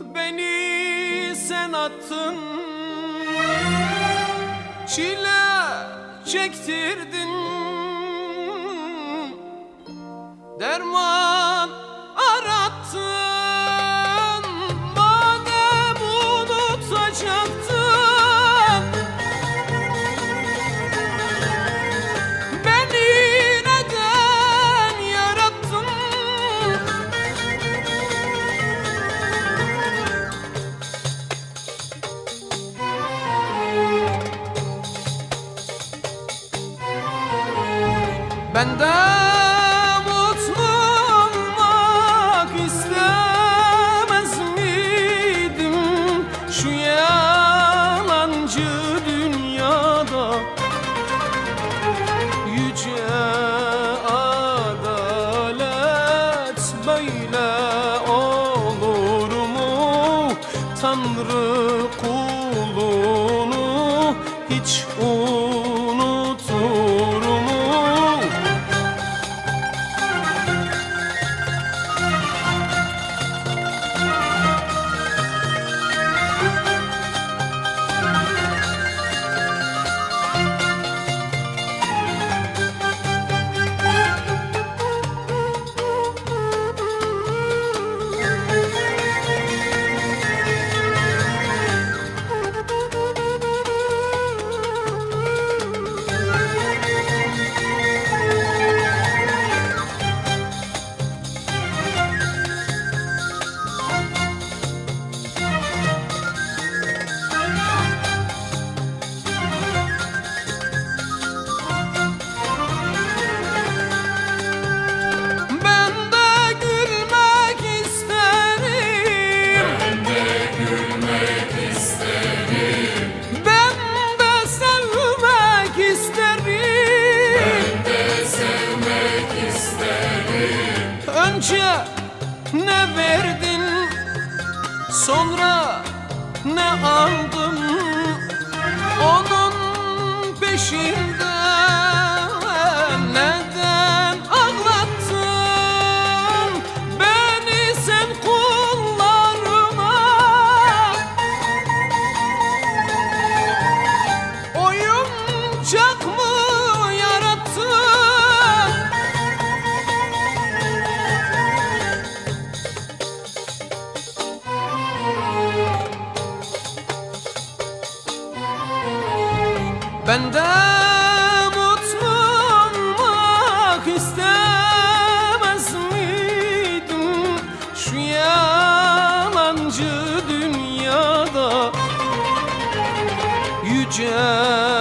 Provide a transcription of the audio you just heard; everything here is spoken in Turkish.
Beni sen attın. Çile çektirdin. Derman Ben de mutlu olmak istemez miydim Şu yalancı dünyada Yüce adalet böyle olur mu? Tanrı kulunu hiç unutur Önce ne verdin? Sonra ne aldın? Onun peşinde Ben de mutlu olmak istemez miydim? Şu yalancı dünyada Yüce